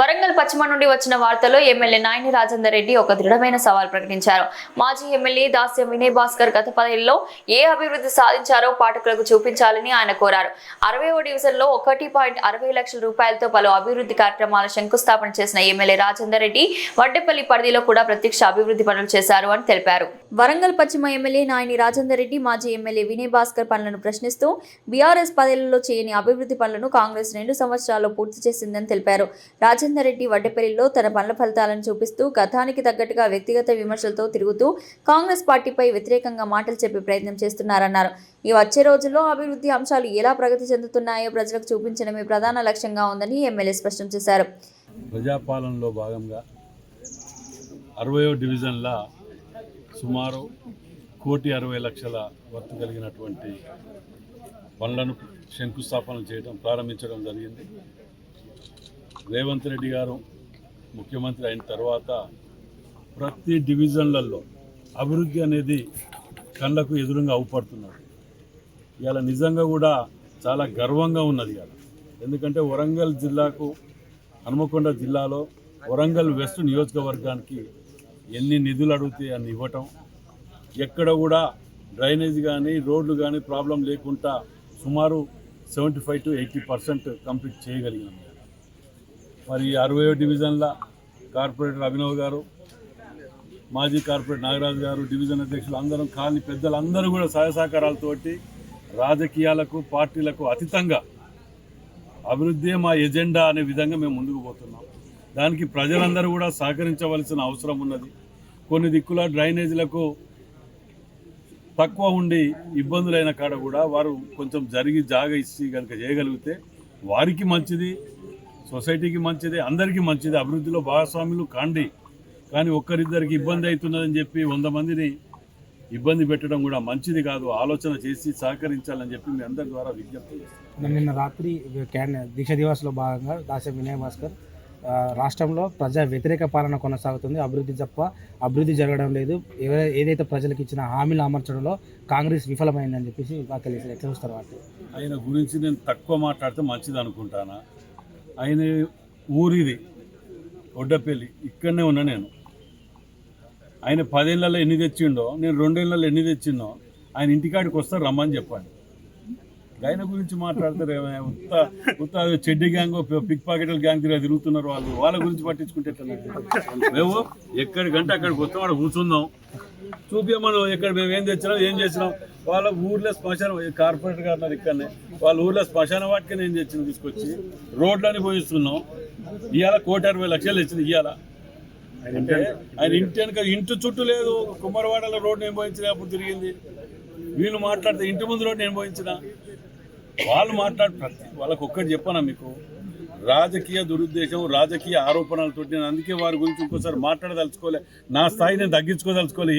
వరంగల్ పశ్చిమ నుండి వచ్చిన వార్తలో ఎమ్మెల్యే నాయని రాజేందర్ రెడ్డి ఒక దృఢమైన సవాల్ ప్రకటించారు. మాజీ ఎమ్మెల్యే దాస్యం వినయ్ భాస్కర్ గత పదేళ్ళలో ఏ అభివృద్ధి సాధించారో పాఠకులకు చూపించాలని ఆయన కోరారు. అరవైవ డివిజన్లో ఒకటి పాయింట్ అరవై లక్షల రూపాయలతో పలు అభివృద్ధి కార్యక్రమాల శంకుస్థాపన చేసిన ఎమ్మెల్యే రాజేందర్ రెడ్డి వడ్డెపల్లి పరిధిలో కూడా ప్రత్యక్ష అభివృద్ధి పనులు చేశారు అని తెలిపారు. వరంగల్ పశ్చిమ ఎమ్మెల్యే నాయని రాజేందర్ రెడ్డి మాజీ ఎమ్మెల్యే వినయ్ భాస్కర్ పనులను ప్రశ్నిస్తూ బీఆర్ఎస్ పదేళ్ళలో చేయని అభివృద్ధి పనులను కాంగ్రెస్ రెండు సంవత్సరాల్లో పూర్తి చేసిందని తెలిపారు. రాజేందర్ రెడ్డి వడ్డెపల్లిలో తన పనుల ఫలితాలను చూపిస్తూ గతానికి తగ్గట్టుగా వ్యక్తిగత విమర్శలతో తిరుగుతూ కాంగ్రెస్ పార్టీపై వ్యతిరేకంగా మాటలు చెప్పే ప్రయత్నం చేస్తున్నారన్నారు. ఈ వచ్చే రోజుల్లో అభివృద్ధి అంశాలు ఎలా ప్రగతి చెందుతున్నాయో ప్రజలకు చూపించడమే ప్రధాన లక్ష్యంగా ఉందని ఎమ్మెల్యే స్పష్టం చేశారు. ప్రజాపాలనలో భాగంగా అరవయో డివిజన్ల సుమారు కోటి అరవై లక్షల వర్తు కలిగినటువంటి పనులను శంకుస్థాపన చేయడం ప్రారంభించడం జరిగింది. రేవంత్ రెడ్డి గారు ముఖ్యమంత్రి అయిన తర్వాత ప్రతి డివిజన్లలో అభివృద్ధి అనేది కళ్ళకు ఎదురుగా అవుపడుతున్నారు ఇవాళ నిజంగా కూడా చాలా గర్వంగా ఉన్నది ఇవాళ. ఎందుకంటే వరంగల్ జిల్లాకు హనుమకొండ జిల్లాలో వరంగల్ వెస్ట్ నియోజకవర్గానికి ఎన్ని నిధులు అడిగితే అన్ని ఇవ్వటం ఎక్కడ కూడా డ్రైనేజ్ కానీ రోడ్లు కానీ ప్రాబ్లం లేకుండా సుమారు seventy five to eighty percent complete చేయగలిగినాం మరి అరవై డివిజన్ల కార్పొరేటర్ అభినవ్ గారు మాజీ కార్పొరేట్ నాగరాజు గారు డివిజన్ అధ్యక్షులు అందరం కాలనీ పెద్దలందరూ కూడా సహాయ సహకారాలతోటి రాజకీయాలకు పార్టీలకు అతీతంగా అభివృద్ధి మా ఎజెండా అనే విధంగా మేము ముందుకు పోతున్నాం. దానికి ప్రజలందరూ కూడా సహకరించవలసిన అవసరం ఉన్నది. కొన్ని దిక్కుల డ్రైనేజీలకు తక్కువ ఉండి ఇబ్బందులైన కాడ కూడా వారు కొంచెం జరిగి జాగ ఇచ్చి కనుక చేయగలిగితే వారికి మంచిది సొసైటీకి మంచిది అందరికీ మంచిది. అభివృద్ధిలో భాగస్వాములు కాండి. కానీ ఒక్కరిద్దరికి ఇబ్బంది అవుతున్నదని చెప్పి వంద మందిని ఇబ్బంది పెట్టడం కూడా మంచిది కాదు. ఆలోచన చేసి సహకరించాలని చెప్పి మీ అందరి ద్వారా విజ్ఞప్తి చేస్తాను నిన్న రాత్రి దీక్ష దివాస్లో భాగంగా దాస వినయ్ భాస్కర్ రాష్ట్రంలో ప్రజా వ్యతిరేక పాలన కొనసాగుతుంది. అభివృద్ధి తప్ప అభివృద్ధి జరగడం లేదు. ఏదైతే ప్రజలకు ఇచ్చిన హామీలు అమర్చడంలో కాంగ్రెస్ విఫలమైందని చెప్పేసి నాకు తెలిసి ఎట్లా చూస్తారు ఆయన గురించి నేను తక్కువ మాట్లాడితే మంచిది అనుకుంటానా? ఆయన ఊరిది ఒడ్డపల్లి ఇక్కడనే ఉన్నా నేను. ఆయన పదేళ్ళలో ఎన్ని తెచ్చిండో నేను రెండేళ్ళలో ఎన్ని తెచ్చిండో ఆయన ఇంటికాడికి వస్తే రమ్మని చెప్పండి. ఆయన గురించి మాట్లాడతారు ఉత్త ఉత్త చెడ్డి గ్యాంగ్ పిక్ పాకెట్ల గ్యాంగ్ తిరిగి తిరుగుతున్నారు వాళ్ళు. వాళ్ళ గురించి పట్టించుకుంటే? మేము ఎక్కడికంటే అక్కడికి వస్తాం అక్కడ కూర్చుందాం. చూపించమను ఎక్కడ మేము ఏం తెచ్చినాం ఏం చేసినాం. వాళ్ళ ఊర్లో శ్మశానం ఈ కార్పొరేటర్ గారు ఇక్కడనే. వాళ్ళ ఊర్లో శ్మశాన వాటికి ఏం తెచ్చిన తీసుకొచ్చి? రోడ్లని పోయిస్తున్నాం. ఇవాళ కోటి అరవై లక్షలు తెచ్చింది ఇవాళ. అంటే ఆయన ఇంటి వెనక ఇంటి చుట్టూ లేదు. కుమ్మరవాడలో రోడ్డు నేను పోయించిన అప్పుడు తిరిగింది. వీళ్ళు మాట్లాడితే ఇంటి ముందు రోడ్డు నేను పోయించిన. వాళ్ళు మాట్లాడు ప్రతి వాళ్ళకి ఒక్కటి చెప్పానా మీకు? రాజకీయ దురుద్దేశం రాజకీయ ఆరోపణలతో నేను అందుకే వారి గురించి ఇంకోసారి మాట్లాడదలుచుకోలే. నా స్థాయి నేను తగ్గించుకోదలుచుకోలే.